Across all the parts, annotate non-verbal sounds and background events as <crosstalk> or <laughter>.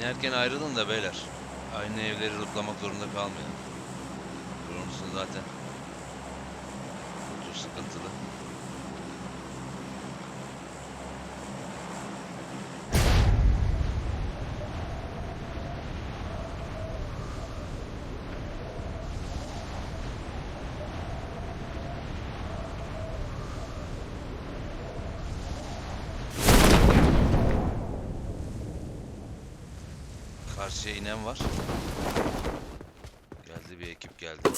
İnerken ayrılın da beyler. Aynı evleri rutlamak zorunda kalmayalım. Bronzun zaten. Rutu sıkıntılı. Karşıya inen var. Geldi bir ekip geldi.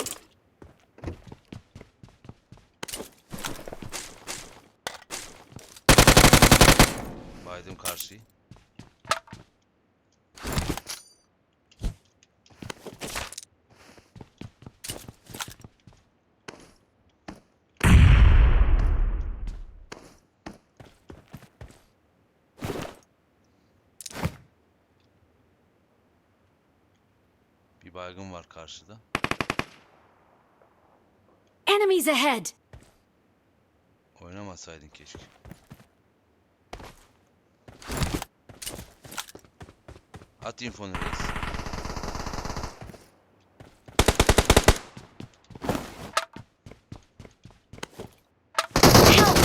Baydım karşıyı. Bir baygın var karşıda. Enemies ahead! Oynamasaydın keşke. At infonu reis. Help!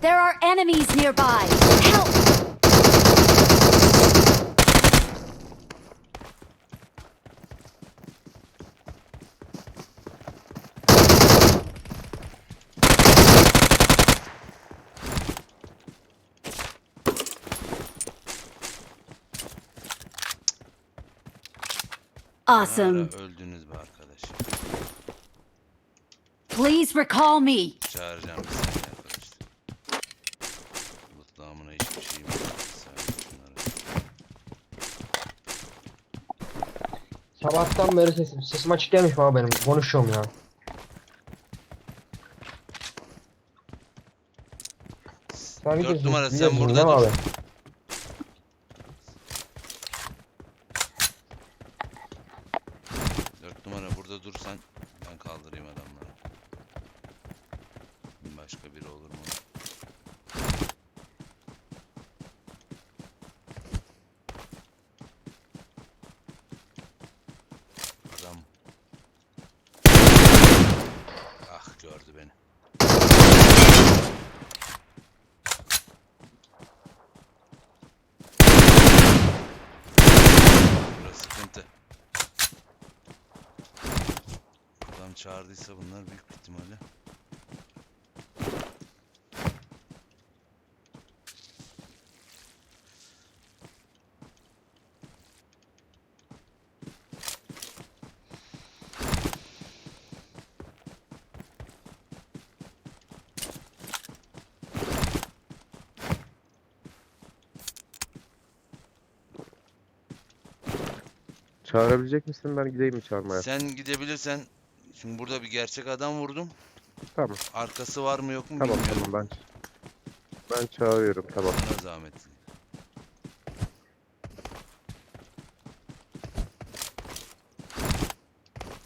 There are enemies nearby! Help! Awesome. Öldünüz be arkadaş. Please recall me. Çağıracağım saniye arkadaşlar. Mutlu hiçbir şeyim yok. Şunları. Sabahtan beri sesim, sesim açık gelmiş mi abi benim? Konuşuyorum ya. Sen Dört numara sen burada dur. abi? Dört numara burada dursan ben kaldırayım adamları. Başka biri olur mu? Adam çağırdıysa bunlar büyük bir ihtimalle. Çağırabilecek misin? Ben gideyim mi çağırmaya? Sen gidebilirsen şimdi burada bir gerçek adam vurdum. Tamam. Arkası var mı yok mu Tamam bilmiyorum. tamam ben ben çağırıyorum tamam. Sana zahmet.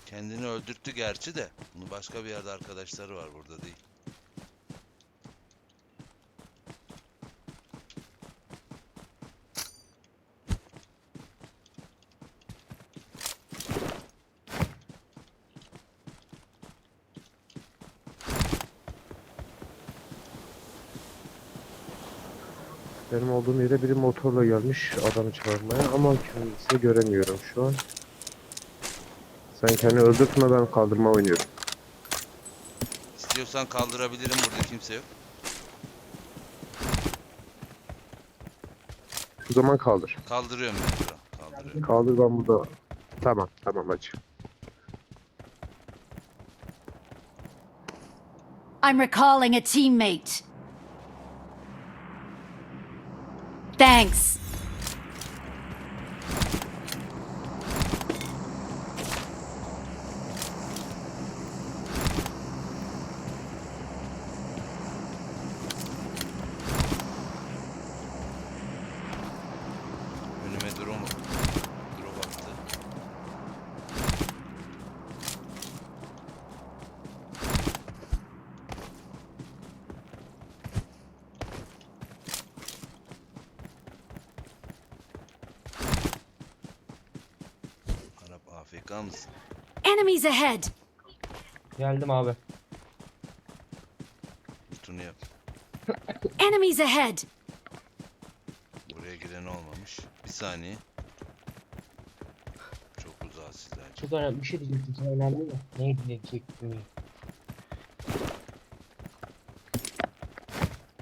Kendini öldürttü gerçi de. Bunu başka bir yerde arkadaşları var burada değil. Benim olduğum yere biri motorla gelmiş adamı çağırmaya ama kendisini göremiyorum şu an. Sen kendini öldürtme ben kaldırma oynuyorum. İstiyorsan kaldırabilirim burada kimse yok. Şu zaman kaldır. Kaldırıyorum ben kral. Kaldırıyorum. Kaldır ben burada. Tamam tamam hadi. I'm recalling a teammate. Thanks. Sağ mısın? Enemies ahead! Geldim abi. Lütunu yap. <laughs> Enemies ahead! Buraya giren olmamış. Bir saniye. Çok uzağa sizler. Çok önemli bir şey diyecektim sana önemli mi? Ne diyecektim?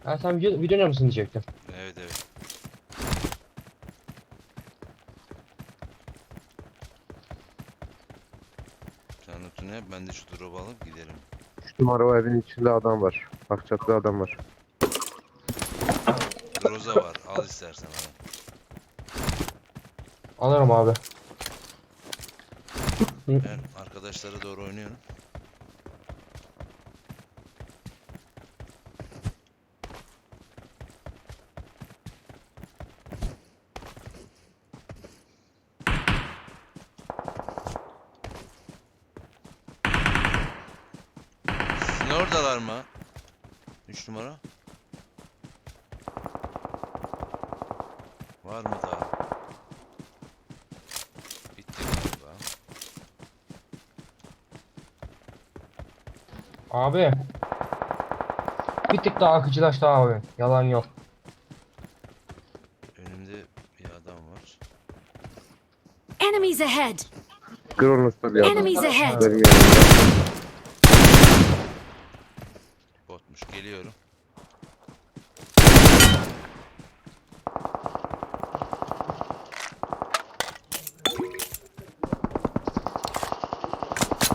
Ha sen video, video musun diyecektim. Evet evet. Sen lütunu yap. Ben de şu drop'u alıp giderim. 3 numara o evin içinde adam var. Akçaklı adam var. Groza var. Al istersen al. Alırım abi. Ben arkadaşlara doğru oynuyorum. Sizin oradalar mı? 3 numara. Var mı daha? Bitti galiba. Abi. Bir tık daha akıcılaştı abi. Yalan yok. Önümde bir adam var. Enemies ahead! Kronos'ta bir adam. Enemies ahead! Benim yanımda. Botmuş. Geliyorum.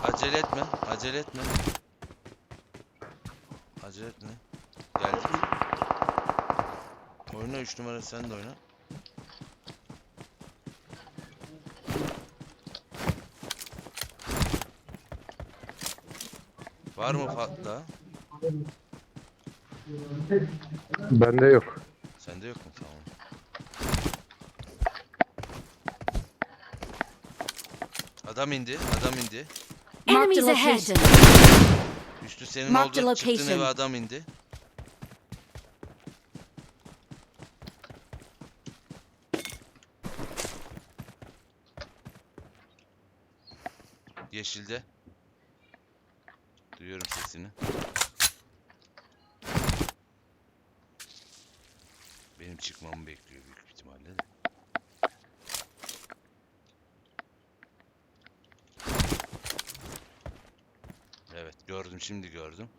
Acele etme. Acele etme. Acele etme. Geldik. Oyna 3 numara sen de oyna. Var mı fatla? Bende yok. Sende yok mu? Tamam. Adam indi, adam indi. Enemies ahead! Üstü senin Marked olduğu çıktığın eve adam indi. Yeşilde. Duyuyorum sesini. Benim çıkmamı bekliyor büyük ihtimalle de. Gördüm şimdi gördüm.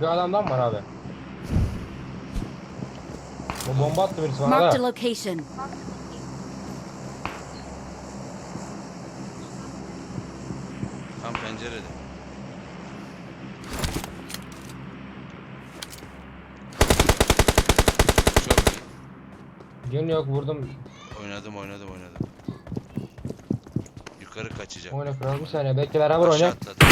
Bir adamdan var abi. Bu bomba attı birisi bana Marked a da. location. Tam pencerede. Gün yok vurdum. Oynadım oynadım oynadım. Yukarı kaçacak. Oyna kral bir saniye. Bekle beraber Aşağı oyna. atladı.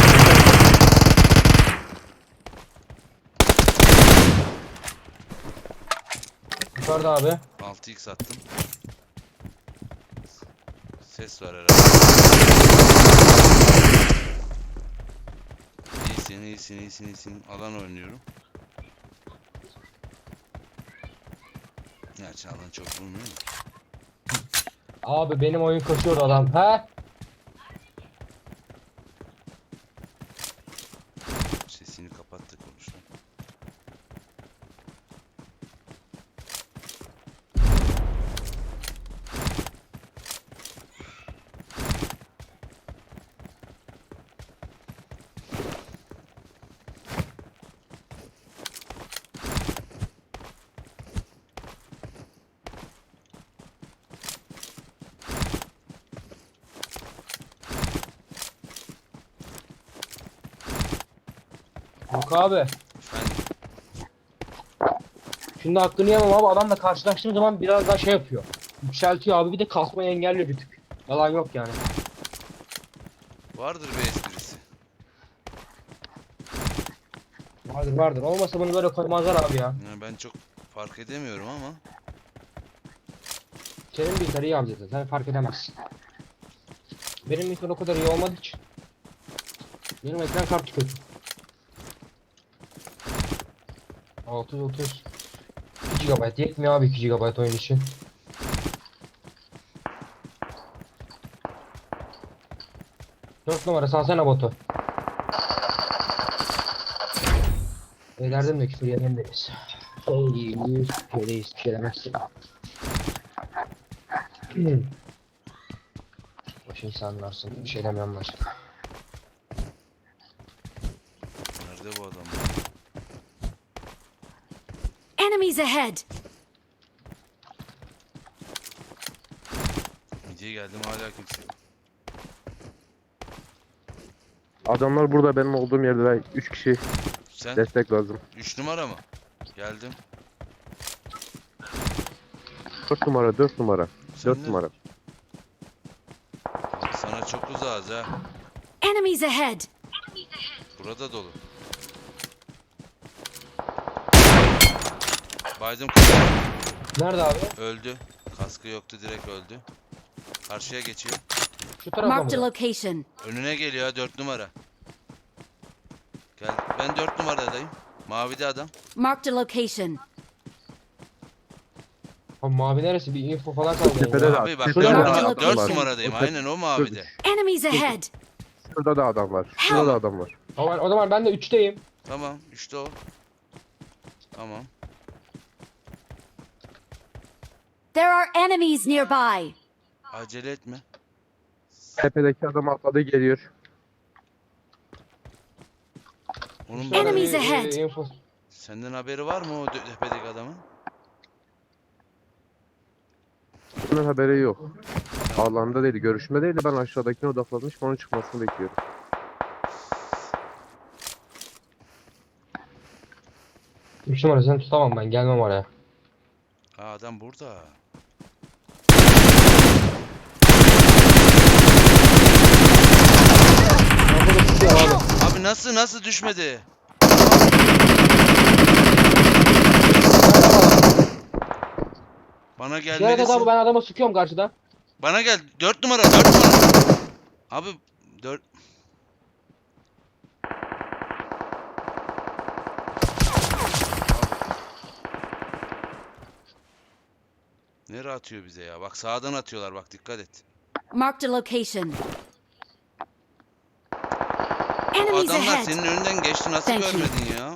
Yukarıda abi. 6x attım. Ses var herhalde. İyisin iyisin iyisin iyisin. Alan oynuyorum. Gerçi alan çok bulmuyor mu? Abi benim oyun koşuyordu adam. He? Yok abi. Efendim Şimdi hakkını yemem abi. Adamla karşılaştığım zaman biraz daha şey yapıyor. Yükseltiyor abi. Bir de kalkmayı engelliyor bir tık. Yalan yok yani. vardır bir esprisi. Vardır vardır. Olmasa bunu böyle koymazlar abi ya. Yani ben çok fark edemiyorum ama Senin bilgisayar iyi abi zaten. Sen fark edemezsin. Benim bilgisayar o kadar iyi olmadığı için. Benim ekran kartı kötü. 630 2 GB yetmiyor abi 2 GB oyun için. Dört numara salsana botu. Beylerdim de küfür yüz köydeyiz bir şey demezsin. Hmm. Boş insanlarsın şey başka. Nerede bu adam? Enemies ahead! Midye geldim hala kimse. yok. Adamlar burada benim olduğum yerde 3 kişi Sen destek lazım. 3 numara mı? Geldim. 4 numara 4 numara. Sen 4 ne? numara. Sana çok uzağız ha. Enemies ahead! Burada dolu. Baydım. Nerede abi? Öldü. Kaskı yoktu direkt öldü. Karşıya geçiyor. Şu tarafa Marked a mı? location. Önüne geliyor ha 4 numara. Gel. Ben 4 numaradayım. Mavide adam. Marked a location. Abi mavi neresi? Bir info falan kaldı. Tepede de Abi bak tepede 4 de Marked numara, adam 4 var. numaradayım. O tep- Aynen o mavide. Enemies ahead! Şurada da adam var. Şurada da adam var. O zaman, o zaman ben de 3'teyim. Tamam işte o. Tamam. There are enemies nearby! Acele etme. Tepedeki adam atladı geliyor. Onun Şöyle bana- Enemies ahead. Info. senden haberi var mı o dö- tepedeki adamın? Bunun haberi yok. Alanda değil, görüşme değil de ben aşağıdakine odaklanmışım onun çıkmasını bekliyorum. Üç numarasını tutamam ben. Gelmem oraya. Ha adam burada. Abi nasıl nasıl düşmedi? Bana Diğer gelmelisin. adam ben adama sıkıyorum karşıda. Bana gel. 4 numara 4 numara. Abi 4 Nereye atıyor bize ya? Bak sağdan atıyorlar bak dikkat et. Marked a location. Enemies adamlar ahead! senin önünden geçti nasıl Thank you. görmedin ya?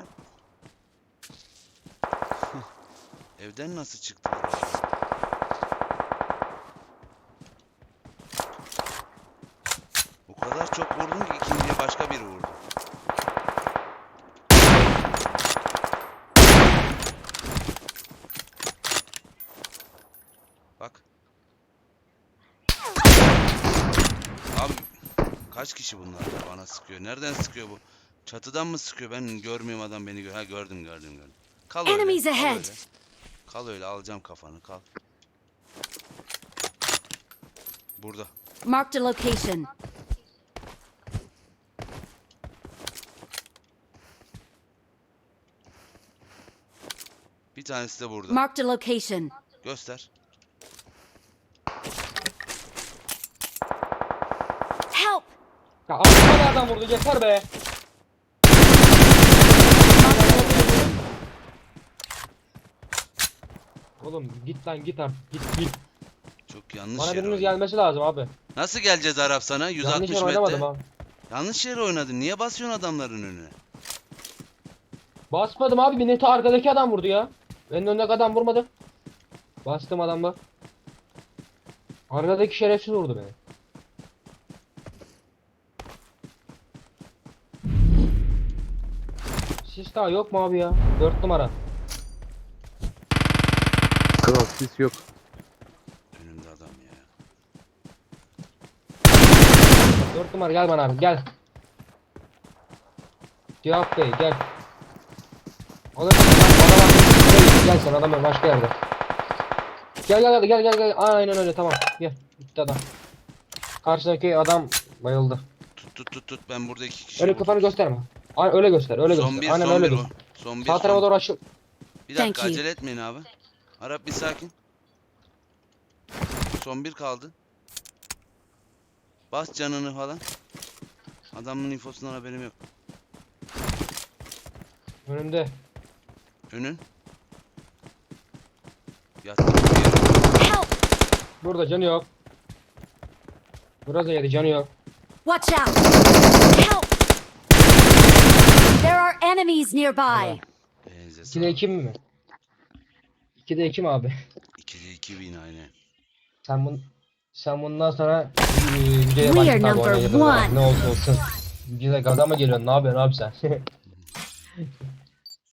<laughs> Evden nasıl çıktılar ya? O kadar çok vurdun ki ikinciye başka biri vurdu. Bak. Abi kaç kişi bunlar ya bana sıkıyor? Nereden sıkıyor bu? Çatıdan mı sıkıyor? Ben görmüyorum adam beni gör. Ha gördüm gördüm gördüm. Kal öyle. Enemies Kal ahead. öyle. Kal öyle alacağım kafanı kal. Burada. Marked a location. Bir tanesi de burada. Marked a location. Göster. Ya kadar adam vurdu yeter be. Oğlum git lan git artık git git. Çok yanlış Bana yere biriniz oynadın. gelmesi lazım abi. Nasıl geleceğiz Arap sana? Yanlış 160 yer metre. oynamadım abi. Yanlış yere oynadın. Niye basıyorsun adamların önüne? Basmadım abi bir neti arkadaki adam vurdu ya. Benim önündeki adam vurmadı. Bastım adamla. Arkadaki şerefsiz vurdu beni. Sis daha yok mu abi ya? 4 numara. Kral sis yok. Önümde adam ya. 4 numara gel bana abi gel. Cevap Bey gel. Bak, bana bak. Gel sen adam başka yerde. Gel gel gel gel gel gel. Aynen öyle tamam. Gel. Gitti adam. Karşıdaki adam bayıldı. Tut tut tut tut. Ben burada iki kişi Öyle kafanı gösterme. Aynen öyle göster. Öyle son göster. Aynen son öyle bir göster. bir, Sağ tarafa doğru açıl. Bir Thank dakika you. acele etmeyin abi. Arap bir sakin. Son bir kaldı. Bas canını falan. Adamın infosundan haberim yok. Önümde. Önün. Yattı. Help! Burada canı yok. Burada yedi canı yok. Watch out! Help! There are enemies nearby. Elinize 2'de sağlık. 2 mi? 2'de 2 mi abi? 2'de 2 bin aynen. Sen bun sen bundan sonra e, videoya We are tabi number oynayabilirsin. one. Ne olsa olsun. Videoda gaza mı geliyorsun? Ne yapıyorsun abi sen? <laughs>